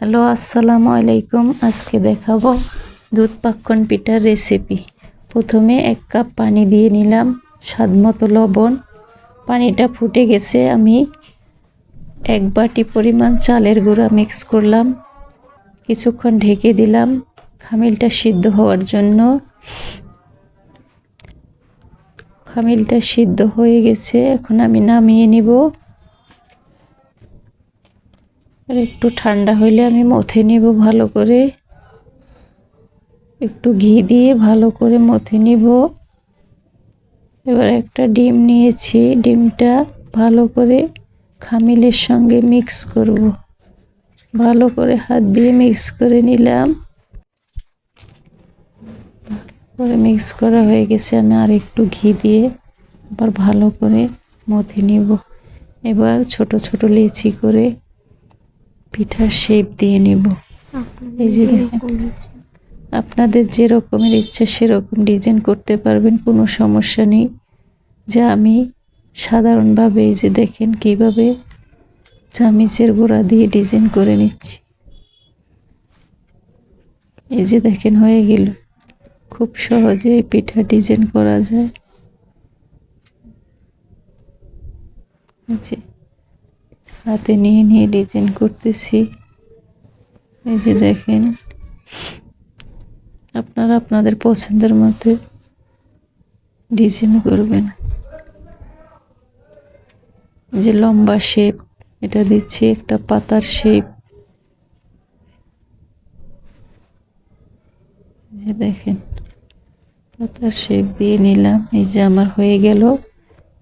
Hello, আসসালামু আলাইকুম। আজকে দেখাবো দুধ পাক্কন পিঠার রেসিপি প্রথমে এক কাপ পানি দিয়ে নিলাম, স্বাদ মতো লবণ। পানিটা ফুটে গেছে, আমি এক বাটি পরিমাণ চালের গুঁড়া মিক্স করলাম। কিছুক্ষণ ঢেকে দিলাম, খামিলটা সিদ্ধ হওয়ার জন্য। খামিলটা সিদ্ধ হয়ে গেছে, এখন আমি নামিয়ে নিব। আর একটু ঠান্ডা হইলে আমি মথে নিব ভালো করে। একটু ঘি দিয়ে ভালো করে মথে নিব। এবার একটা ডিম নিয়েছি, ডিমটা ভালো করে খামিলের সঙ্গে মিক্স করব। ভালো করে হাত দিয়ে মিক্স করে নিলাম। করে মিক্স করা হয়ে গেছে, আমি আর একটু ঘি দিয়ে আবার ভালো করে মথে নিব। এবার ছোট ছোট লেচি করে পিঠার শেপ দিয়ে নেব। এই যে দেখেন আপনাদের যে রকমের ইচ্ছা সেরকম ডিজাইন করতে পারবেন কোনো সমস্যা নেই। যা আমি সাধারণভাবে এই যে দেখেন কীভাবে চামিচের গোড়া দিয়ে ডিজাইন করে নিচ্ছি। এই যে দেখেন হয়ে গেল। খুব সহজে এই পিঠা ডিজাইন করা যায়। যে হাতে নিয়ে নিয়ে ডিজাইন করতেছি। এই যে দেখেন, আপনারা আপনাদের পছন্দের মতো ডিজাইন করবেন। যে লম্বা শেপ এটা দিচ্ছি একটা পাতার শেপ যে দেখেন, পাতার শেপ দিয়ে নিলাম। এই যে আমার হয়ে গেল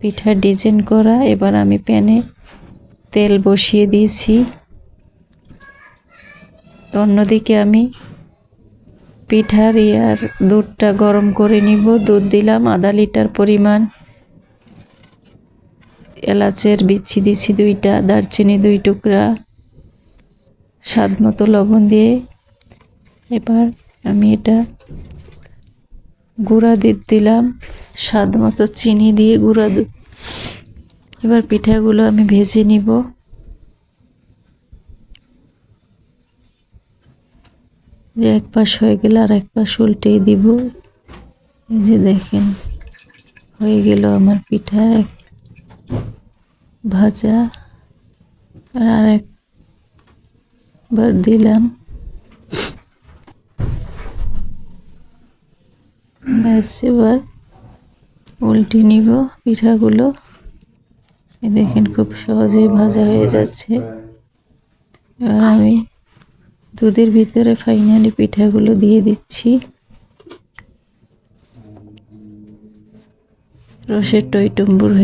পিঠা ডিজাইন করা। এবার আমি প্যানে তেল বসিয়ে দিয়েছি। অন্যদিকে আমি পিঠার ইয়ার দুধটা গরম করে নিব। দুধ দিলাম, আধা লিটার পরিমাণ এলাচের বিচ্ছি দিছি দুইটা, দারচিনি দুই টুকরা স্বাদ মতো লবণ দিয়ে। এবার আমি এটা গুঁড়া দুধ দিলাম স্বাদ মতো চিনি দিয়ে গুঁড়া দুধ এবার পিঠাগুলো আমি ভেজে নিব। যে এক পাশ হয়ে গেলে আর এক পাশ উল্টেই দিব। এই যে দেখেন, হয়ে গেল আমার পিঠা, এক ভাজা। আর আর একবার দিলাম। ব্যাস, এবার উল্টে নিব পিঠাগুলো। দেখেন খুব সহজেই ভাজা হয়ে যাচ্ছে। এবার আমি দুধের ভিতরে ফাইনালি পিঠাগুলো দিয়ে দিচ্ছি। রসের টইটুম্বুর হয়ে